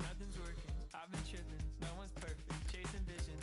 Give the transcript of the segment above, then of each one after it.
nothing's working. I've been tripping, no one's perfect. Chasing vision,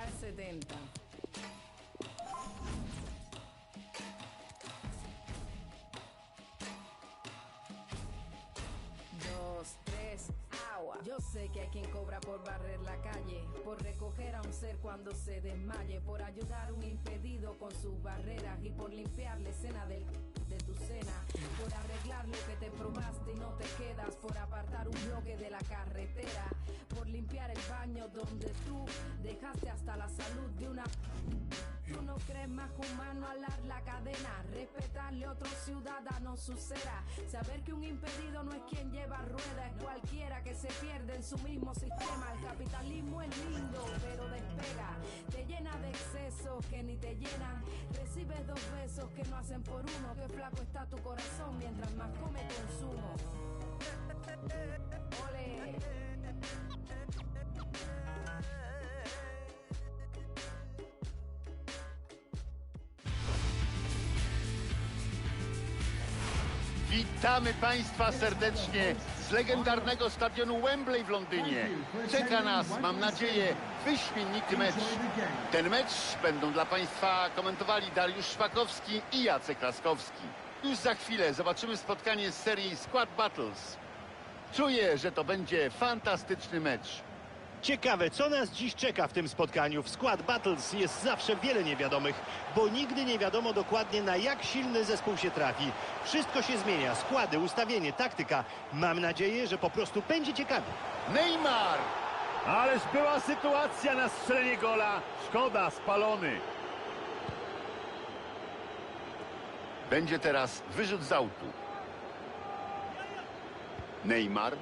Real 70. Dos, tres, agua. Yo sé que hay quien cobra por barrer la calle, por recoger a un ser cuando se desmaye, por ayudar a un impedido con sus barreras y por limpiar la escena del de tu cena, por arreglar lo que te probaste y no te quedas, por apartar un bloque de la carretera, por limpiar el baño donde tú dejaste hasta la salud de una Tú no crees más humano alar la cadena, respetarle a otro ciudadano su cera, saber que un impedido no es quien lleva rueda, es cualquiera que se pierde en su mismo sistema. El capitalismo es lindo, pero despega, te llena de excesos que ni te llenan, recibes dos besos que no hacen por uno, que flaco está tu corazón mientras más come consumo. Ole. Witamy Państwa serdecznie z legendarnego stadionu Wembley w Londynie. Czeka nas, mam nadzieję, wyśmienity mecz. Ten mecz będą dla Państwa komentowali Dariusz Szpakowski i Jacek Laskowski. Już za chwilę zobaczymy spotkanie z serii Squad Battles. Czuję, że to będzie fantastyczny mecz. Ciekawe, co nas dziś czeka w tym spotkaniu. W Squad Battles jest zawsze wiele niewiadomych, bo nigdy nie wiadomo dokładnie na jak silny zespół się trafi. Wszystko się zmienia, składy, ustawienie, taktyka. Mam nadzieję, że po prostu będzie ciekawie. Neymar! Ależ była sytuacja na strzelenie gola. Szkoda, spalony. Będzie teraz wyrzut z autu. Neymar.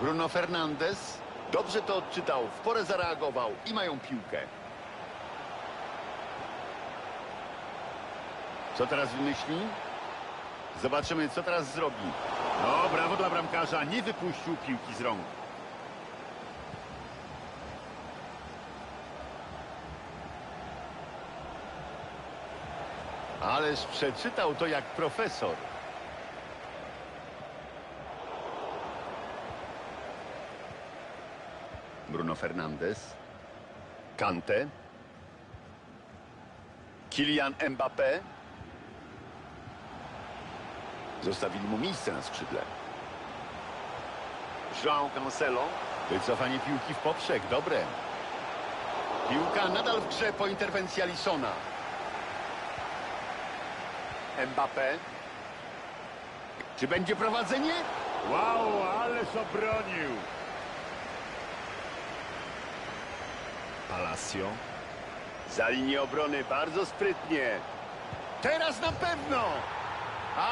Bruno Fernandes dobrze to odczytał, w porę zareagował i mają piłkę. Co teraz wymyśli? Zobaczymy, co teraz zrobi. No, brawo dla bramkarza, nie wypuścił piłki z rąk. Ależ przeczytał to jak profesor. Bruno Fernandes. Kante. Kylian Mbappé. Zostawili mu miejsce na skrzydle. João Cancelo. Wycofanie piłki w poprzek. Dobre. Piłka nadal w grze po interwencji Alisona. Mbappé. Czy będzie prowadzenie? Wow, ależ obronił. Palacio. Za linię obrony bardzo sprytnie. Teraz na pewno! A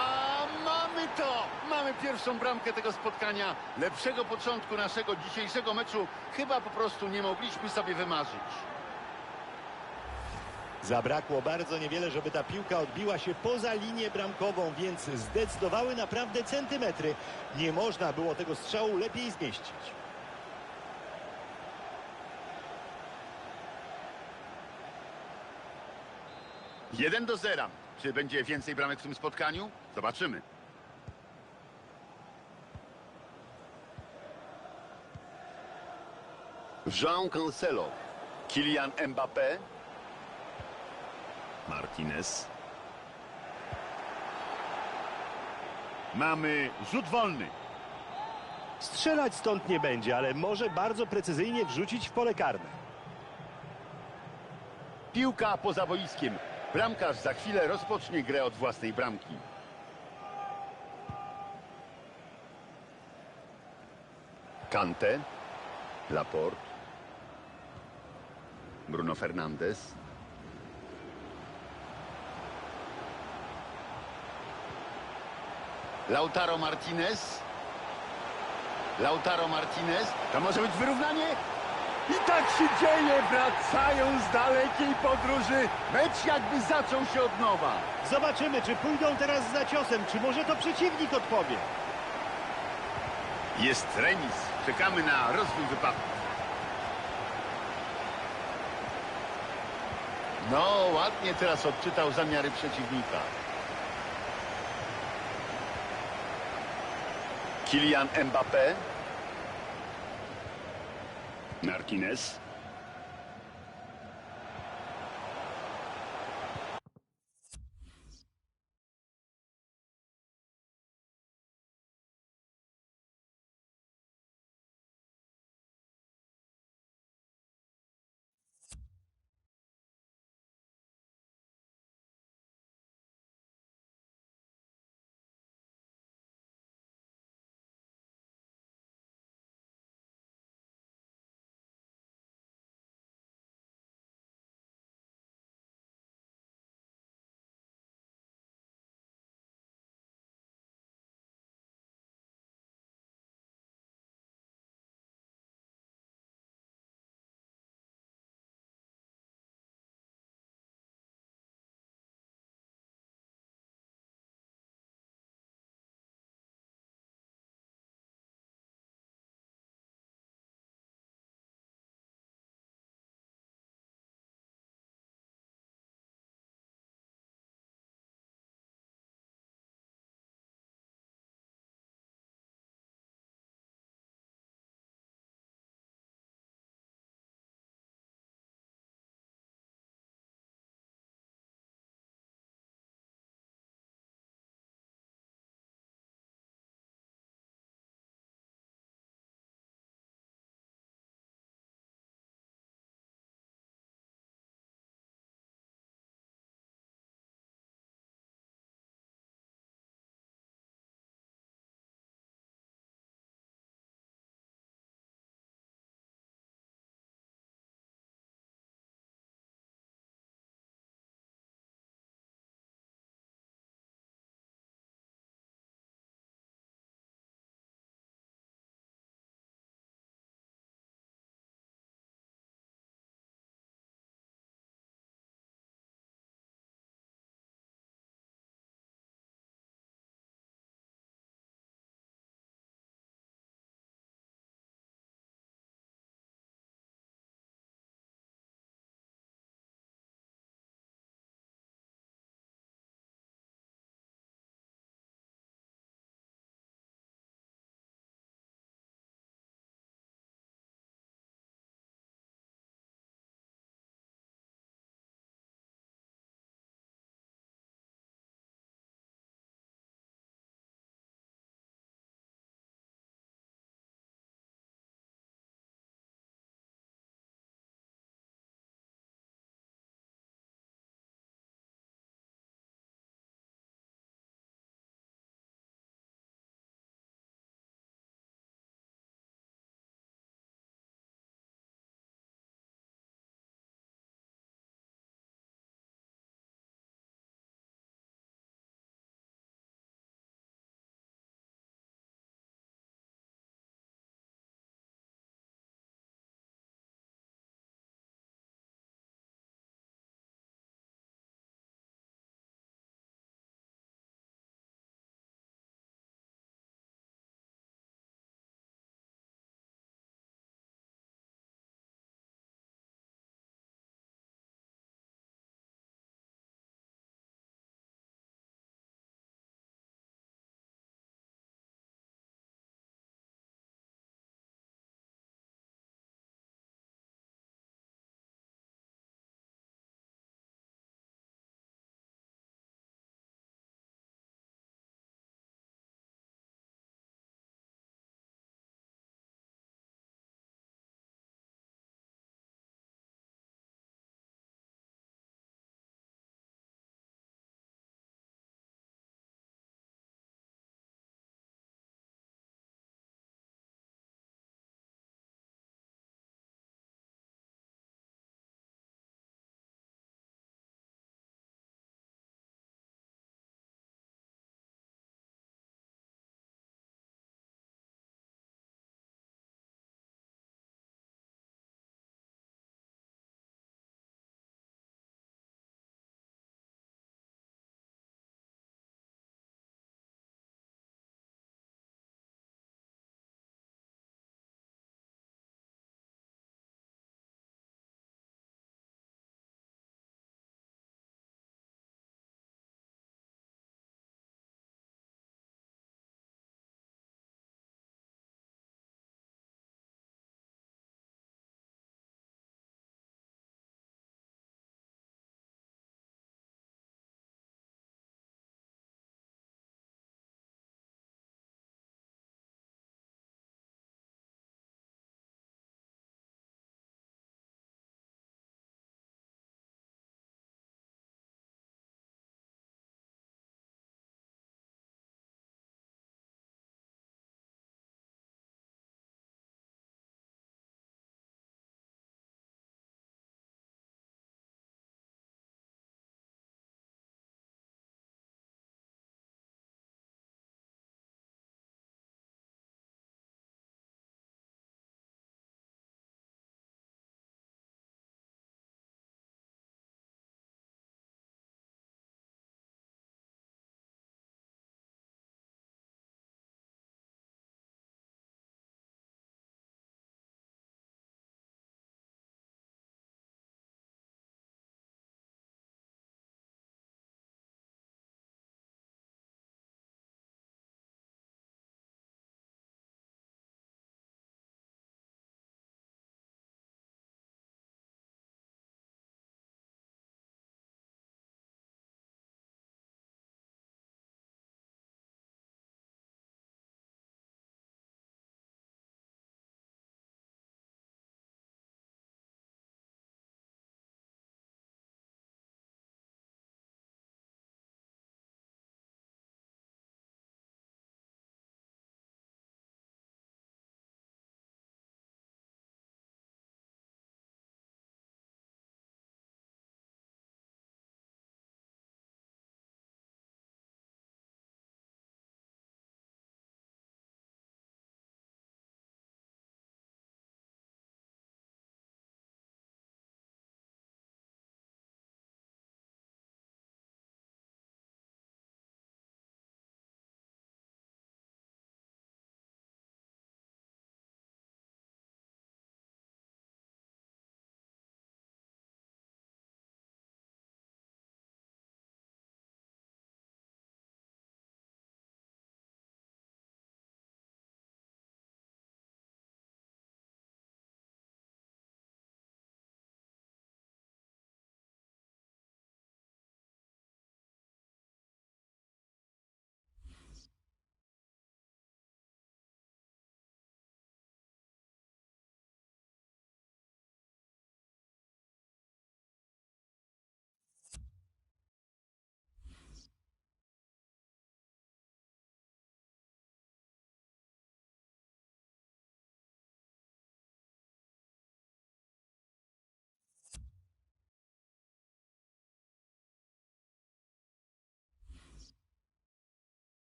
mamy to! Mamy pierwszą bramkę tego spotkania. Lepszego początku naszego dzisiejszego meczu chyba po prostu nie mogliśmy sobie wymarzyć. Zabrakło bardzo niewiele, żeby ta piłka odbiła się poza linię bramkową, więc zdecydowały naprawdę centymetry. Nie można było tego strzału lepiej zmieścić. Jeden do zera. Czy będzie więcej bramek w tym spotkaniu? Zobaczymy. Jean Cancelo. Kylian Mbappé. Martinez. Mamy rzut wolny. Strzelać stąd nie będzie, ale może bardzo precyzyjnie wrzucić w pole karne. Piłka poza boiskiem. Bramkarz za chwilę rozpocznie grę od własnej bramki. Kante. Laporte. Bruno Fernandes. Lautaro Martinez. Lautaro Martinez. To może być wyrównanie? I tak się dzieje, wracają z dalekiej podróży. Mecz jakby zaczął się od nowa. Zobaczymy, czy pójdą teraz za ciosem, czy może to przeciwnik odpowie. Jest remis. Czekamy na rozwój wypadku. No, ładnie teraz odczytał zamiary przeciwnika. Kylian Mbappé. Martinez.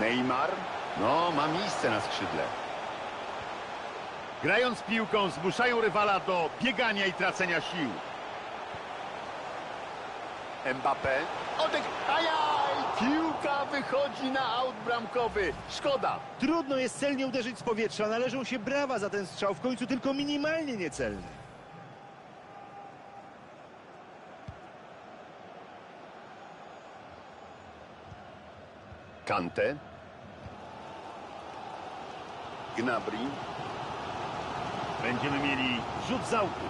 Neymar. No, ma miejsce na skrzydle. Grając piłką zmuszają rywala do biegania i tracenia sił. Mbappé. Odek... Ajaj! Piłka wychodzi na aut bramkowy. Szkoda. Trudno jest celnie uderzyć z powietrza. Należą się brawa za ten strzał. W końcu tylko minimalnie niecelny. Kante. Gnabry. Będziemy mieli rzut z autu.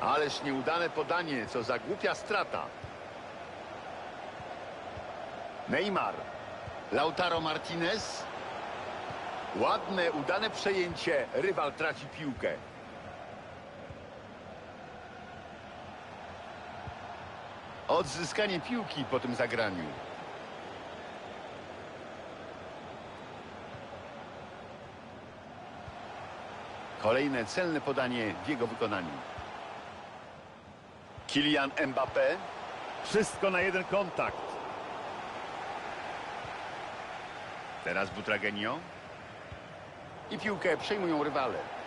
Ależ nieudane podanie, co za głupia strata. Neymar. Lautaro Martinez. Ładne, udane przejęcie. Rywal traci piłkę. Odzyskanie piłki po tym zagraniu. Kolejne celne podanie w jego wykonaniu. Kylian Mbappé. Wszystko na jeden kontakt. Teraz Butragenio. I piłkę przejmują rywale.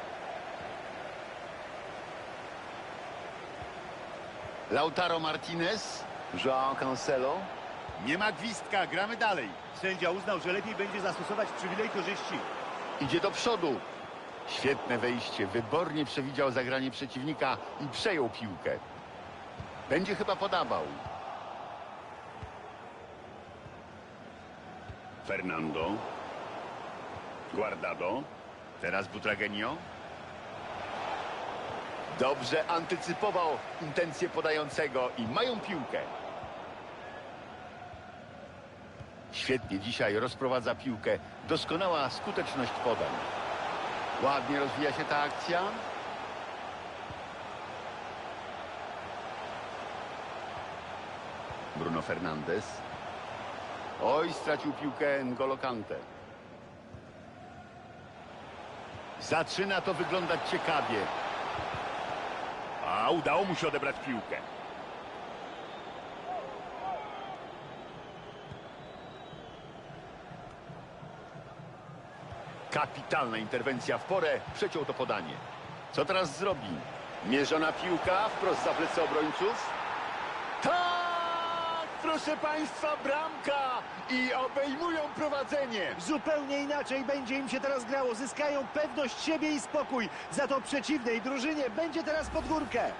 Lautaro Martinez. João Cancelo. Nie ma gwizdka, gramy dalej. Sędzia uznał, że lepiej będzie zastosować przywilej korzyści. Idzie do przodu. Świetne wejście. Wybornie przewidział zagranie przeciwnika i przejął piłkę. Będzie chyba podawał. Fernando. Guardado. Teraz Butragenio. Dobrze antycypował intencje podającego i mają piłkę. Świetnie dzisiaj rozprowadza piłkę. Doskonała skuteczność podań. Ładnie rozwija się ta akcja. Bruno Fernandes. Oj, stracił piłkę N'Golo Kante. Zaczyna to wyglądać ciekawie. A udało mu się odebrać piłkę. Kapitalna interwencja w porę, przeciął to podanie. Co teraz zrobi? Mierzona piłka wprost za plecy obrońców. Tak, proszę Państwa, bramka i obejmują prowadzenie. Zupełnie inaczej będzie im się teraz grało. Zyskają pewność siebie i spokój. Za to przeciwnej drużynie będzie teraz pod górkę.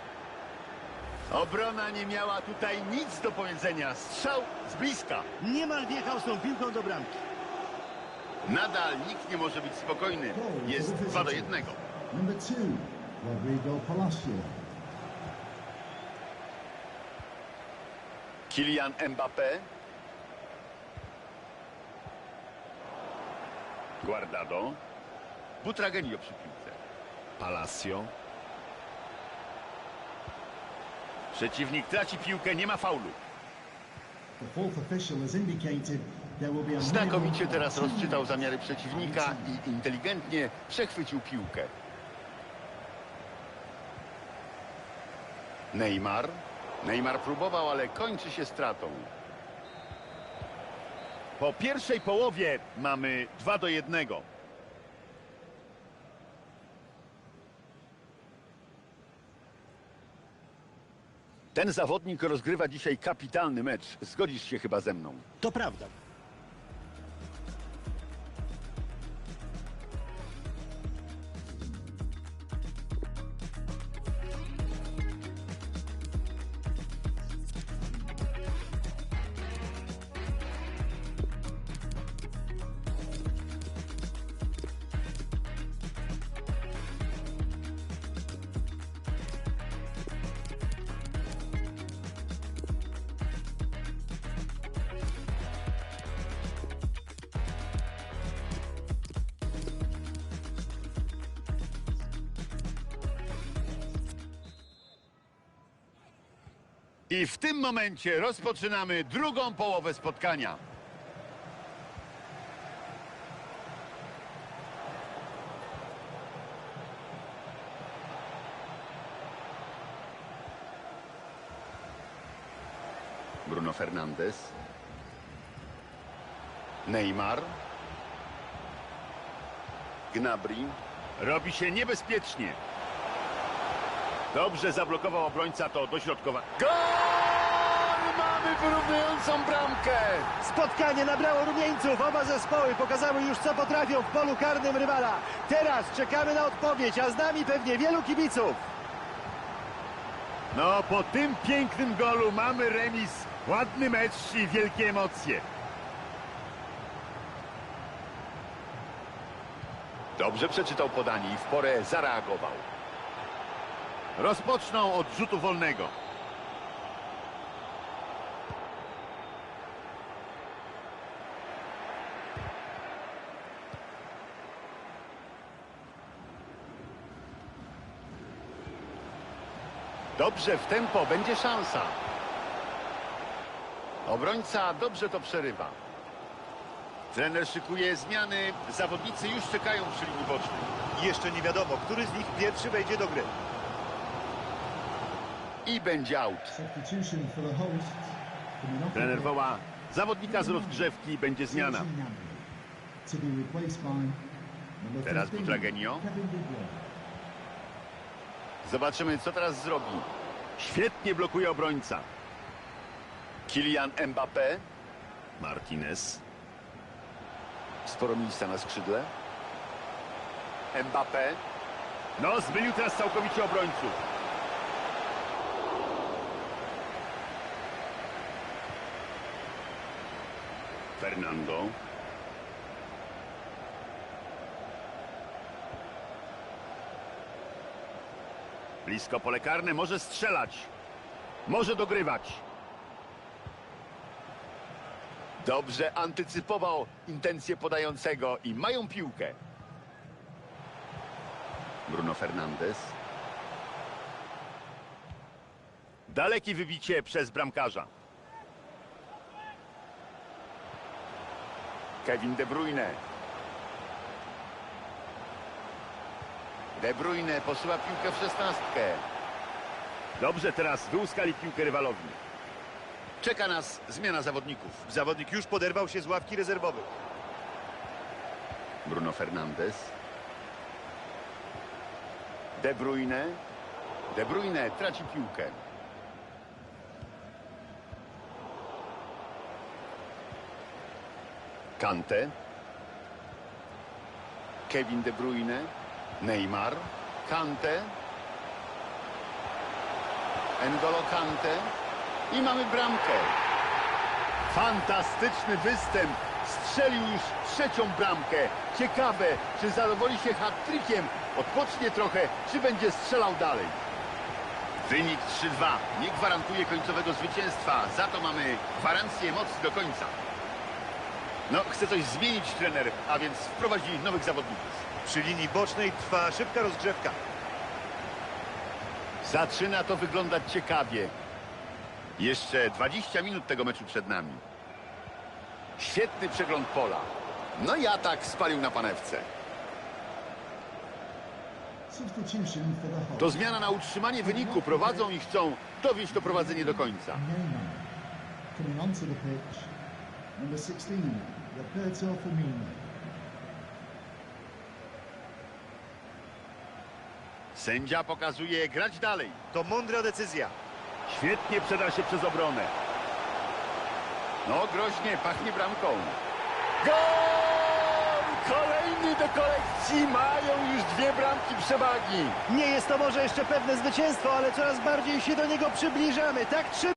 Obrona nie miała tutaj nic do powiedzenia. Strzał z bliska. Niemal wjechał z tą piłką do bramki. Nadal nikt nie może być spokojny. Jest 2 do 1. Number two, Rodrigo Palacio. Kylian Mbappé. Guardado. Butragenio przy piłce. Palacio. Przeciwnik traci piłkę, nie ma faulu. Znakomicie teraz rozczytał zamiary przeciwnika i inteligentnie przechwycił piłkę. Neymar. Neymar próbował, ale kończy się stratą. Po pierwszej połowie mamy 2 do 1. Ten zawodnik rozgrywa dzisiaj kapitalny mecz. Zgodzisz się chyba ze mną. To prawda. I w tym momencie rozpoczynamy drugą połowę spotkania. Bruno Fernandes. Neymar. Gnabry. Robi się niebezpiecznie. Dobrze zablokował obrońca to dośrodkowanie. Gol! Mamy wyrównującą bramkę! Spotkanie nabrało rumieńców. Oba zespoły pokazały już, co potrafią w polu karnym rywala. Teraz czekamy na odpowiedź, a z nami pewnie wielu kibiców. No, po tym pięknym golu mamy remis. Ładny mecz i wielkie emocje. Dobrze przeczytał podanie i w porę zareagował. Rozpoczną od rzutu wolnego. Dobrze w tempo, będzie szansa. Obrońca dobrze to przerywa. Trener szykuje zmiany, zawodnicy już czekają przy linii bocznej. Jeszcze nie wiadomo, który z nich pierwszy wejdzie do gry. I będzie out. Trener woła zawodnika z rozgrzewki, będzie zmiana. Teraz 15, Butragenio. Zobaczymy, co teraz zrobi. Świetnie blokuje obrońca. Kylian Mbappé. Martinez. Sporo miejsca na skrzydle. Mbappé. No, zmylił teraz całkowicie obrońców. Fernando. Blisko pole karne, może strzelać. Może dogrywać. Dobrze antycypował intencje podającego i mają piłkę. Bruno Fernandes. Dalekie wybicie przez bramkarza. Kevin De Bruyne. De Bruyne posyła piłkę w szesnastkę. Dobrze teraz wyłuskali piłkę rywalowi. Czeka nas zmiana zawodników. Zawodnik już poderwał się z ławki rezerwowych. Bruno Fernandes. De Bruyne. De Bruyne traci piłkę. Kante. Kevin De Bruyne. Neymar. Kante. N'Golo Kante. I mamy bramkę. Fantastyczny występ. Strzelił już trzecią bramkę. Ciekawe, czy zadowoli się hat-trickiem. Odpocznie trochę, czy będzie strzelał dalej. Wynik 3-2 nie gwarantuje końcowego zwycięstwa, za to mamy gwarancję mocy do końca. No, chce coś zmienić trener, a więc wprowadzi nowych zawodników. Przy linii bocznej trwa szybka rozgrzewka. Zaczyna to wyglądać ciekawie. Jeszcze 20 minut tego meczu przed nami. Świetny przegląd pola. No i atak spalił na panewce. To zmiana na utrzymanie wyniku. Prowadzą i chcą dowieść to prowadzenie do końca. Coming onto the pitch. Number 16, Roberto Firmino. Sędzia pokazuje grać dalej. To mądra decyzja. Świetnie przeda się przez obronę. No, groźnie, pachnie bramką. Gol! Kolejny do kolekcji. Mają już dwie bramki przewagi. Nie jest to może jeszcze pewne zwycięstwo, ale coraz bardziej się do niego przybliżamy. Tak trzymaj!